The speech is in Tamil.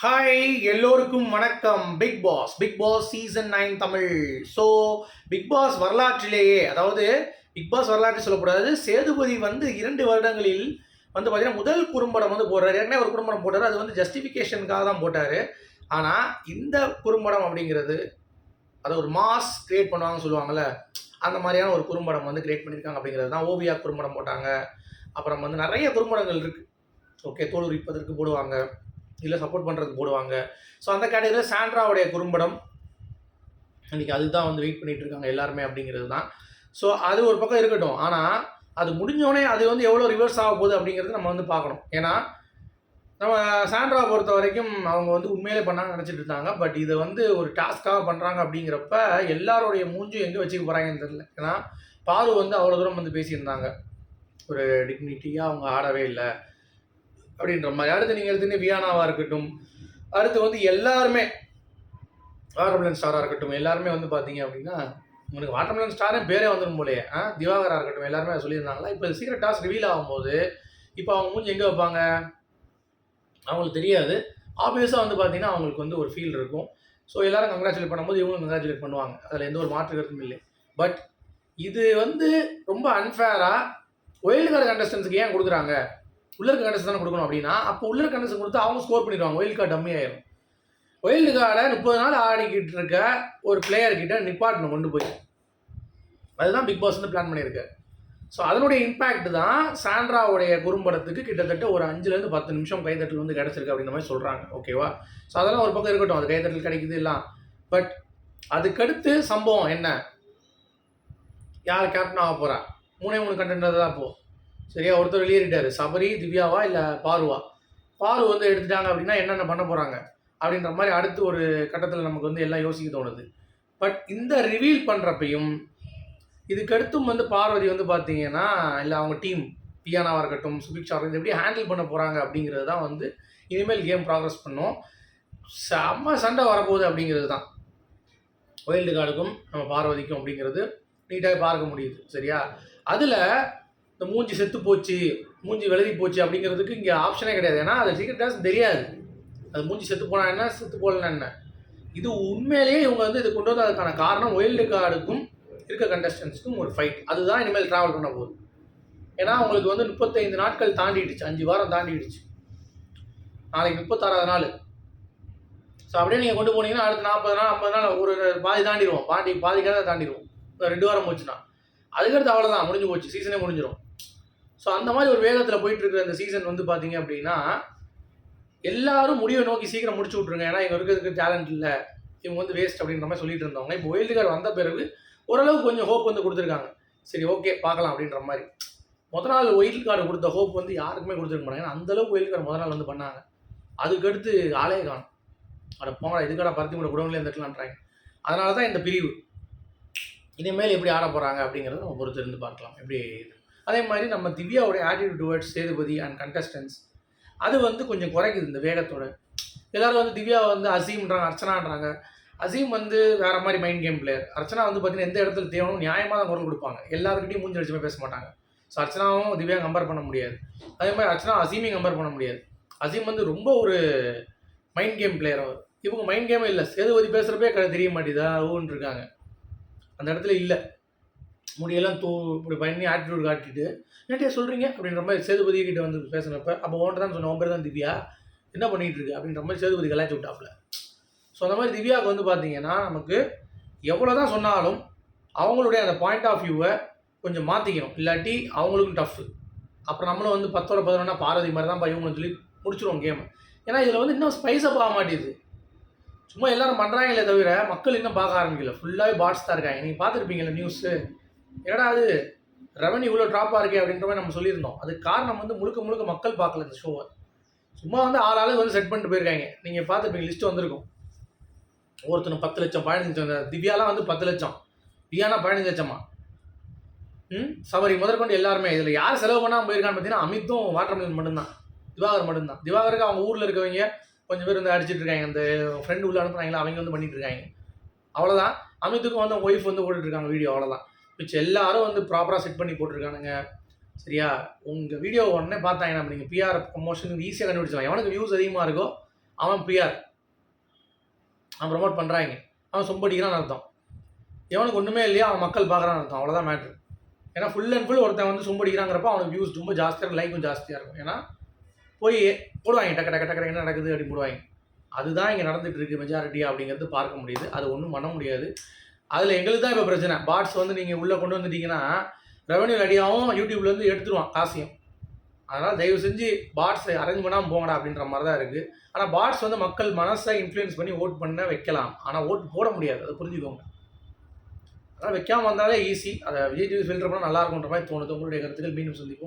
ஹாய் எல்லோருக்கும் வணக்கம். Big boss big boss season nine Tamil. So big boss வரலாற்றிலேயே அதாவது பிக் பாஸ் வரலாற்று சொல்லக்கூடாது. சேதுபதி வந்து இரண்டு வருடங்களில் வந்து பார்த்தீங்கன்னா முதல் குறும்படம் வந்து போடுறாரு. ஏற்கனவே ஒரு குறும்படம் போட்டார். அது வந்து ஜஸ்டிஃபிகேஷனுக்காக தான் போட்டார். ஆனால் இந்த குறும்படம் அப்படிங்கிறது அதை ஒரு மாஸ் கிரியேட் பண்ணுவாங்கன்னு சொல்லுவாங்கள்ல அந்த மாதிரியான ஒரு குறும்படம் வந்து கிரியேட் பண்ணியிருக்காங்க அப்படிங்கிறது தான். ஓவியா குறும்படம் போட்டாங்க. அப்புறம் வந்து நிறைய குறும்படங்கள் இருக்குது ஓகே தோல் உரிப்பதற்கு போடுவாங்க. இல்லை சப்போர்ட் பண்ணுறதுக்கு போடுவாங்க. ஸோ அந்த கேட்டகரியில் சாண்ட்ராவுடைய குறும்படம். இன்னைக்கு அதுதான் வந்து வெயிட் பண்ணிகிட்டு இருக்காங்க எல்லாருமே அப்படிங்கிறது தான். ஸோ அது ஒரு பக்கம் இருக்கட்டும். ஆனால் அது முடிஞ்சோடனே அது வந்து எவ்வளோ ரிவர்ஸ் ஆக போகுது அப்படிங்கிறது நம்ம வந்து பார்க்கணும். ஏன்னா நம்ம சாண்ட்ராவை பொறுத்த வரைக்கும் அவங்க வந்து உண்மையிலே பண்ணாங்க நினச்சிட்டு இருந்தாங்க. பட் இதை வந்து ஒரு டாஸ்க்காக பண்ணுறாங்க அப்படிங்கிறப்ப எல்லாருடைய மூஞ்சும் எங்கே வச்சுக்க போகிறாங்கன்னு தெரியல. ஏன்னா பாரு வந்து அவ்வளோ தூரம் வந்து பேசியிருந்தாங்க. ஒரு டிக்னிட்டியாக அவங்க ஆடவே இல்லை. அப்படின்ற மாதிரி. அடுத்து நீங்கள் எடுத்துன்னு வியானாவாக இருக்கட்டும். அடுத்து வந்து எல்லாருமே வாட்டர்மெலன் ஸ்டாராக இருக்கட்டும். எல்லாருமே வந்து பார்த்தீங்க அப்படின்னா உங்களுக்கு வாட்டர்மெலன் ஸ்டாரே பேரே வந்துடும் போலயே. ஆ திவாகராக இருக்கட்டும். எல்லாருமே சொல்லியிருந்தாங்களா? இப்போ சீக்கிரம் டாஸ் ரிவீல் ஆகும்போது இப்போ அவங்க மூஞ்சி எங்கே வைப்பாங்க? அவங்களுக்கு தெரியாது. ஆப்வியஸாக வந்து பார்த்தீங்கன்னா அவங்களுக்கு வந்து ஒரு ஃபீல் இருக்கும். ஸோ எல்லாரும் கங்க்ராச்சுலேட் பண்ணும்போது இவங்களும் கங்க்ராச்சுலேட் பண்ணுவாங்க. அதில் எந்த ஒரு மாற்று கருத்தும் இல்லை. பட் இது வந்து ரொம்ப அன்ஃபேராக ஒயில்டு கார்டு கண்டஸ்டன்ஸுக்கு ஏன் கொடுக்குறாங்க? உள்ளர் இருக்க கண்டஸ்ட் தானே கொடுக்கணும் அப்படின்னா அப்போ உள்ளர் இருக்க கண்டஸ்ட் கொடுத்து அவங்க ஸ்கோர் பண்ணிடுவாங்க. ஒயில் கார்டு டம்மி ஆயிரும். ஒயில்டு கார்டை முப்பது நாள் ஆடிக்கிட்டு இருக்க ஒரு பிளேயர் கிட்ட நிப்பாட்டணும் கொண்டு போய். அதுதான் பிக் பாஸ் வந்து பிளான் பண்ணியிருக்காரு ஸோ அதனுடைய இம்பேக்ட் தான் சாண்ட்ராவுடைய குறும்படத்துக்கு கிட்டத்தட்ட ஒரு அஞ்சுலேருந்து பத்து நிமிஷம் கைத்தட்டல் வந்து கிடச்சிருக்கு அப்படின்ற மாதிரி சொல்கிறாங்க ஓகேவா ஸோ அதெல்லாம் ஒரு பக்கம் இருக்கட்டும். அது கைத்தட்டல் கிடைக்குது எல்லாம். பட் அதுக்கடுத்து சம்பவம் என்ன? யார் கேப்டன் ஆக போகிறா மூணே மூணு கண்டென்ட் தான் போ. சரியா? ஒருத்தர் வெளியேறிட்டார் சபரி திவ்யாவா இல்லை பாருவா? பாரு வந்து எடுத்துட்டாங்க அப்படின்னா என்னென்ன பண்ண போகிறாங்க அப்படின்ற மாதிரி அடுத்து ஒரு கட்டத்தில் நமக்கு வந்து எல்லாம் யோசிக்க தோணுது. பட் இந்த ரிவீல் பண்ணுறப்பையும் இதுக்கடுத்தும் வந்து பார்வதி வந்து பார்த்தீங்கன்னா இல்லை அவங்க டீம் பியானாவாக இருக்கட்டும் சுபிக்ஷா இருக்கட்டும் எப்படி ஹேண்டில் பண்ண போகிறாங்க அப்படிங்கிறது தான் வந்து இனிமேல் கேம் ப்ராக்ரஸ் பண்ணும். செம்ம சண்டை வரப்போகுது அப்படிங்கிறது தான். ஒயில்டு கார்டுக்கும் நம்ம பார்வதிக்கும் அப்படிங்கிறது நீட்டாக பார்க்க முடியுது. சரியா? அதில் இந்த மூஞ்சி செத்து போச்சு மூஞ்சி விலகி போச்சு அப்படிங்கிறதுக்கு இங்கே ஆப்ஷனே கிடையாது. ஏன்னா அது சீக்கிரம் டேஸ்ட் தெரியாது. அது மூஞ்சி செத்து போனா என்ன செத்து போகலன்னா என்ன? இது உண்மையிலேயே இவங்க வந்து இது கொண்டு வந்து அதுக்கான காரணம் ஒயில்டு கார்டுக்கும் இருக்க கண்டஸ்டன்ஸுக்கும் ஒரு ஃபைட் அதுதான் இனிமேல் ட்ராவல் பண்ண போகுது. ஏன்னா உங்களுக்கு வந்து முப்பத்தைந்து நாட்கள் தாண்டிடுச்சு. அஞ்சு வாரம் தாண்டிடுச்சு. நாளைக்கு முப்பத்தாறாவது நாள். ஸோ அப்படியே நீங்கள் கொண்டு போனீங்கன்னா அடுத்த நாற்பது நாள் ஐம்பது நாள் ஒரு பாதி தாண்டிடுவோம். பாதி பாதி தாண்டிடுவோம். ரெண்டு வாரம் போச்சுன்னா. அதுக்கடுத்து அவ்வளோதான் முடிஞ்சு போச்சு. சீசனே முடிஞ்சிடும் ஸோ அந்த மாதிரி ஒரு வேகத்தில் போயிட்டு இருக்கிற இந்த சீசன் வந்து பார்த்தீங்க அப்படின்னா எல்லாரும் முடிவை நோக்கி சீக்கிரம் முடிச்சு விட்ருங்க ஏன்னா இங்கே இருக்கிறதுக்கு டேலண்ட் இல்லை. இவங்க வந்து வேஸ்ட் அப்படின்ற மாதிரி சொல்லிட்டு இருந்தவங்க. இப்போ ஒயில்டு கார்டு வந்த பிறகு ஓரளவுக்கு கொஞ்சம் ஹோப் வந்து கொடுத்துருக்காங்க. சரி ஓகே பார்க்கலாம் அப்படின்ற மாதிரி. முத நாள் ஒயில்டு கார்டு கொடுத்த ஹோப் வந்து யாருக்குமே கொடுத்துருக்க மாட்டாங்க. ஏன்னா அந்தளவுக்கு ஒயில்டு கார்டு முத நாள் வந்து பண்ணாங்க. அதுக்கடுத்து ஆளே காணும் அட போங்கடா இதுக்கடா பருத்தி கூட குடவுங்களே இருந்துக்கலான்றாங்க அதனால தான் இந்த பிரிவு. இனிமேல் எப்படி ஆட போகிறாங்க அப்படிங்கிறத நம்ம பொறுத்து இருந்து பார்க்கலாம். எப்படி அதே மாதிரி நம்ம திவ்யாவுடைய attitude towards Sethupathi and contestants அது வந்து கொஞ்சம் குறைக்குது இந்த வேகத்தோட. எல்லாரும் வந்து திவ்யா வந்து அசீம்ன்றாங்க அர்ச்சனான்றாங்க. அசீம் வந்து வேறு மாதிரி மைண்ட் கேம் பிளேயர் அர்ச்சனா வந்து பார்த்தீங்கன்னா எந்த இடத்துல தேவனும் நியாயமாக தான் குரல் கொடுப்பாங்க. எல்லாருக்கிட்டையும் மூஞ்சி அடிச்சுமே பேச மாட்டாங்க. ஸோ அர்ச்சனாவும் திவ்யா கம்பேர் பண்ண முடியாது. அதே மாதிரி அர்ச்சனா அசீமையும் கம்பேர் பண்ண முடியாது. அசீம் வந்து ரொம்ப ஒரு மைண்ட் கேம் பிளேயர் அவர். இவங்க மைண்ட் கேமே இல்லை. சேதுபதி பேசுகிறப்பே க தெரிய மாட்டேதா ஊன்னு இருக்காங்க அந்த இடத்துல இல்லை. முடியெல்லாம் தூ இப்படி பண்ணி ஆட்டிடியூட் காட்டிட்டு என்னட்டே சொல்கிறீங்க அப்படின்ற மாதிரி சேதுபதி கிட்ட வந்து பேசினப்ப அப்போ ஓன்ட்டு தான் சொன்ன பேர் தான் திவ்யா என்ன பண்ணிகிட்டு இருக்கு? அப்படின்ற மாதிரி சேதுபதி கலாச்சி விட்டாப்புல. ஸோ அந்த மாதிரி திவ்யாவுக்கு வந்து பார்த்தீங்கன்னா நமக்கு எவ்வளோ தான் சொன்னாலும் அவங்களுடைய அந்த பாயிண்ட் ஆஃப் வியூவை கொஞ்சம் மாற்றிக்கணும் இல்லாட்டி அவங்களுக்கும் டஃப் அப்புறம் நம்மளும் வந்து பத்தோட பதினொன்னா பார்வதி மாதிரி தான் இவங்களும் சொல்லி முடிச்சிருவோம் கேம் ஏன்னா இதில் வந்து இன்னும் ஸ்பைஸப் ஆக மாட்டேது சும்மா எல்லாரும் பண்ணுறாங்களே தவிர மக்கள் இன்னும் பார்க்க ஆரம்பிக்கல. ஃபுல்லாகவே பாட்ஸ் தான் இருக்காங்க. நீங்கள் பார்த்துருப்பீங்கல்ல நியூஸு என்னடா அது? ரெவன்யூ இவ்வளோ ட்ராப்பாக இருக்கே அப்படின்ற மாதிரி நம்ம சொல்லியிருந்தோம். அதுக்கு காரணம் வந்து முழுக்க முழுக்க மக்கள் பார்க்கல இந்த ஷோவை சும்மா வந்து ஆள் ஆளுக்கு வந்து செட் பண்ணிட்டு போயிருக்காங்க. நீங்கள் பார்த்துருப்பீங்க லிஸ்ட்டு வந்திருக்கும். ஒருத்தனும் பத்து லட்சம் பதினஞ்சு லட்சம் திவ்யாலாம் வந்து பத்து லட்சம். தியானா பதினஞ்சு லட்சமா? ம்? சபரி முதற்கொண்டு எல்லாருமே. இதில் யார் செலவு பண்ணாமல் போயிருக்கான்னு பார்த்தீங்கன்னா அமித்தும் வாட்டர்மெலன் மட்டும்தான். திவாகர் மட்டும்தான். திவாகருக்கு அவங்க ஊரில் இருக்கவங்க கொஞ்சம் பேர் வந்து அடிச்சுட்டு இருக்காங்க. அந்த ஃப்ரெண்டு உள்ள அனுப்புகிறாங்களா அவங்க வந்து பண்ணிட்டு இருக்காங்க. அவ்வளோதான் அமித்துக்கும் வந்து ஒய்ஃப் வந்து இருக்காங்க வீடியோ அவ்வளோதான் மிச்சம் எல்லாரும் வந்து ப்ராப்பராக செட் பண்ணி போட்டிருக்கானுங்க. சரியா? உங்கள் வீடியோ உடனே பார்த்தாங்கன்னா நீங்கள் பிஆர் ப்ரொமோஷன் ஈஸியாக கண்டுபிடிச்சலாம் எவனுக்கு வியூஸ் அதிகமாக இருக்கோ அவன் பிஆர் அவன் ப்ரொமோட் பண்ணுறாங்க அவன் சொம்படிக்கிறான்னு அர்த்தம். எவனுக்கு ஒன்றுமே இல்லையா அவன் மக்கள் பார்க்குறான்னு அர்த்தம். அவ்வளோதான் மேட்ரு ஏன்னா ஃபுல் அண்ட் ஃபுல் ஒருத்தன் வந்து சொம்படிக்கிறாங்கிறப்ப அவனுக்கு வியூஸ் ரொம்ப ஜாஸ்தியாக இருக்கும். லைக்கும் ஜாஸ்தியாக இருக்கும். ஏன்னா போய் போடுவாங்க டக்கு டக்கு டக்கு என்ன நடக்குது அப்படின்னு போடுவாங்க. அதுதான் இங்கே நடந்துட்டு இருக்கு மெஜாரிட்டி அப்படிங்கிறது பார்க்க முடியுது. அது ஒன்றும் பண்ண முடியாது. அதில் எங்களுக்கு தான் இப்போ பிரச்சனை. பாட்ஸ் வந்து நீங்கள் உள்ளே கொண்டு வந்துட்டீங்கன்னா ரெவன்யூ ரெடியாகவும் யூடியூப்லேருந்து எடுத்துருவான் காசையும். அதனால் தயவு செஞ்சு பாட்ஸ் அரேஞ்ச் பண்ணாமல் போங்கடா அப்படின்ற மாதிரி தான் இருக்குது ஆனால் பாட்ஸ் வந்து மக்கள் மனசை இன்ஃப்ளூயன்ஸ் பண்ணி ஓட் பண்ண வைக்கலாம். ஆனால் ஓட்டு போட முடியாது. அதை புரிஞ்சுக்கோங்க. அதனால் வைக்காமல் வந்தாலே ஈஸி அதை விஜய் டிவி ஃபில்டர் பண்ணால் நல்லாயிருக்குன்ற மாதிரி தோணுது. உங்களுடைய கருத்துக்கள் மீண்டும் சந்திப்போம்.